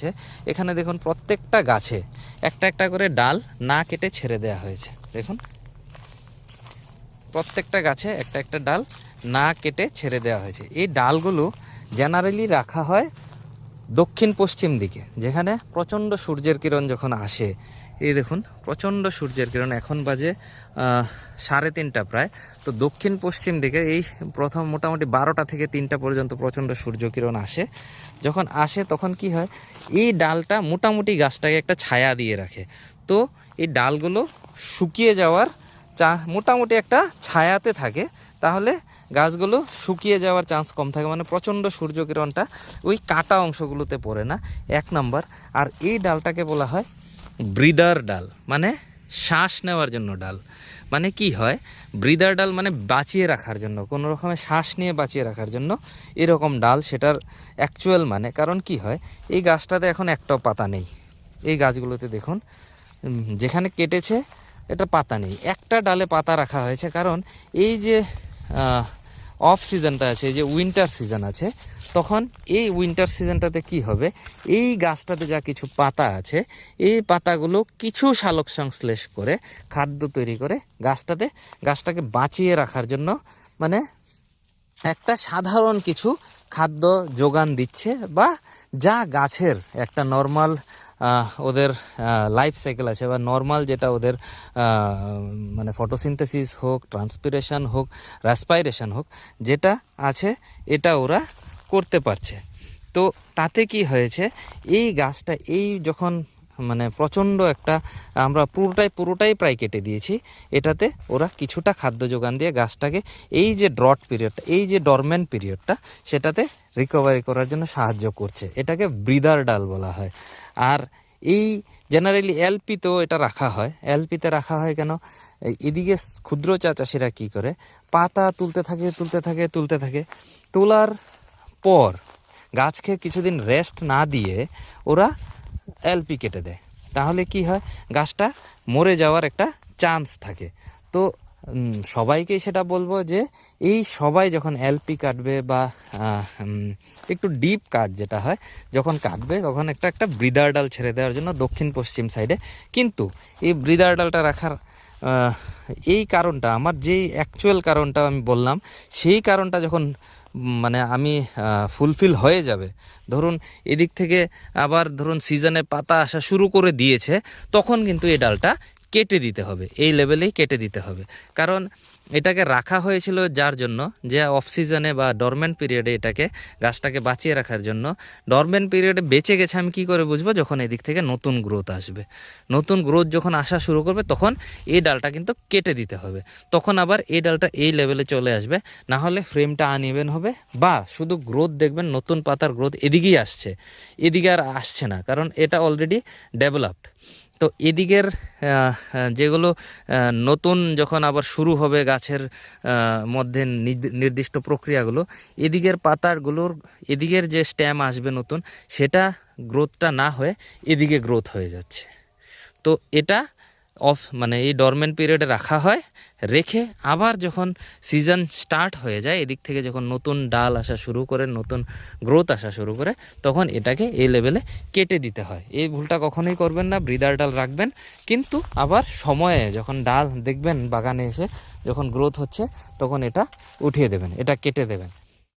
আছে এখানে দেখুন প্রত্যেকটা গাছে একটা একটা করে ডাল না কেটে ছেড়ে দেওয়া হয়েছে। দেখুন। প্রত্যেকটা গাছে একটা একটা ডাল না কেটে ছেড়ে দেওয়া হয়েছে। এই ডালগুলো জেনারেলি রাখা হয় দক্ষিণ পশ্চিম দিকে, যেখানে প্রচণ্ড সূর্যের কিরণ যখন আসে এই দেখুন, প্রচণ্ড সূর্যের কিরণ। এখন বাজে সাড়ে তিনটা প্রায়। তো দক্ষিণ পশ্চিম দিকে এই প্রথম মোটামুটি বারোটা থেকে তিনটা পর্যন্ত প্রচণ্ড সূর্য কিরণ আসে। যখন আসে তখন কি হয়, এই ডালটা মোটামুটি গাছটাকে একটা ছায়া দিয়ে রাখে। তো এই ডালগুলো শুকিয়ে যাওয়ার চা, মোটামুটি একটা ছায়াতে থাকে। তাহলে গাছগুলো শুকিয়ে যাওয়ার চান্স কম থাকে। মানে প্রচণ্ড সূর্যকিরণটা ওই কাটা অংশগুলোতে পড়ে না, এক নাম্বার। আর এই ডালটাকে বলা হয় ব্রিদার ডাল মানে শ্বাস নেওয়ার জন্য ডাল। মানে কি হয়? ব্রিদার ডাল মানে বাঁচিয়ে রাখার জন্য, কোনো রকমের শ্বাস নিয়ে বাঁচিয়ে রাখার জন্য এরকম ডাল সেটার অ্যাকচুয়াল মানে। কারণ কি হয়? এই গাছটাতে এখন একটাও পাতা নেই। এই গাছগুলোতে দেখুন যেখানে কেটেছে এটা পাতা নেই। একটা ডালে পাতা রাখা হয়েছে। কারণ এই যে অফ সিজনটা আছে যে উইন্টার সিজন আছে তখন এই উইন্টার সিজনটাতে কি হবে? এই গাছটাতে যা কিছু পাতা আছে, এই পাতাগুলো কিছু সালোক সংশ্লেষ করে, খাদ্য তৈরি করে গাছটাতে, গাছটাকে বাঁচিয়ে রাখার জন্য মানে একটা সাধারণ কিছু খাদ্য যোগান দিচ্ছে বা যা গাছের একটা নর্মাল ওদের লাইফ সাইকেল আছে বা নর্মাল যেটা ওদের মানে ফটোসিনথেসিস হোক ট্রান্সপিরেশন হোক রেসপাইরেশন হোক, যেটা আছে এটা ওরা করতে পারছে। তো তাতে কি হয়েছে? এই গাছটা, এই যখন মানে প্রচণ্ড একটা আমরা পুরোটাই পুরোটাই প্রায় কেটে দিয়েছি, এটাতে ওরা কিছুটা খাদ্য যোগান দিয়ে গাছটাকে এই যে ড্রট পিরিয়ডটা, এই যে ডরমেন্ট পিরিয়ডটা, সেটাতে রিকভারি করার জন্য সাহায্য করছে। এটাকে ব্রিদার ডাল বলা হয়। আর এই জেনারেলি এলপিতেও এটা রাখা হয়। এলপিতে রাখা হয় কেন? এদিকে ক্ষুদ্র চা চাষিরা কী করে? পাতা তুলতে থাকে তুলতে থাকে তুলতে থাকে। তোলার পর গাছকে কিছুদিন রেস্ট না দিয়ে ওরা এলপি কেটে দেয়। তাহলে কি হয়? গাছটা মরে যাওয়ার একটা চান্স থাকে। তো সবাইকেই সেটা বলব যে, এই সবাই যখন এলপি কাটবে বা একটু ডিপ কাট যেটা হয়, যখন কাটবে তখন একটা একটা ব্রিদার ডাল ছেড়ে দেওয়ার জন্য দক্ষিণ পশ্চিম সাইডে কিন্তু এই ব্রিদার ডালটা রাখার এই কারণটা, আমার যেই অ্যাকচুয়াল কারণটা আমি বললাম, সেই কারণটা যখন মানে আমি ফুলফিল হয়ে যাবে। ধরুন, এদিক থেকে আবার ধরুন সিজনে পাতা আসা শুরু করে দিয়েছে, তখন কিন্তু এই ডালটা কেটে দিতে হবে, এই লেভেলেই কেটে দিতে হবে। কারণ এটাকে রাখা হয়েছিল যার জন্য? যে অফ সিজনে বা ডরমেন্ট পিরিয়ডে এটাকে, গাছটাকে বাঁচিয়ে রাখার জন্য। ডরমেন্ট পিরিয়ডে বেঁচে গেছে আমি কি করে বুঝব? যখন এদিক থেকে নতুন গ্রোথ আসবে। নতুন গ্রোথ যখন আসা শুরু করবে, তখন এই ডালটা কিন্তু কেটে দিতে হবে। তখন আবার এই ডালটা এই লেভেলে চলে আসবে। না হলে ফ্রেমটা আনইভেন হবে, বা শুধু গ্রোথ দেখবেন, নতুন পাতার গ্রোথ এদিকেই আসছে। এদিকে আর আসছে না, কারণ এটা অলরেডি ডেভেলপড তো এদিকের যেগুলো নতুন যখন আবার শুরু হবে গাছের মধ্যে নির্দিষ্ট প্রক্রিয়াগুলো, এদিকের পাতাগুলোর, এদিকের যে স্ট্যাম আসবে নতুন, সেটা গ্রোথটা না হয়ে এদিকে গ্রোথ হয়ে যাচ্ছে। তো এটা অফ মানে এই ডরমেন্ট পিরিয়ডে রাখা হয়, রেখে আবার যখন সিজন স্টার্ট হয়ে যায়, এদিক থেকে যখন নতুন ডাল আসা শুরু করে, নতুন গ্রোথ আসা শুরু করে, তখন এটাকে এই লেভেলে কেটে দিতে হয়। এই ভুলটা কখনোই করবেন না ব্রিদার ডাল রাখবেন, কিন্তু আবার সময়ে যখন ডাল দেখবেন বাগানে এসে যখন গ্রোথ হচ্ছে, তখন এটা উঠিয়ে দেবেন, এটা কেটে দেবেন।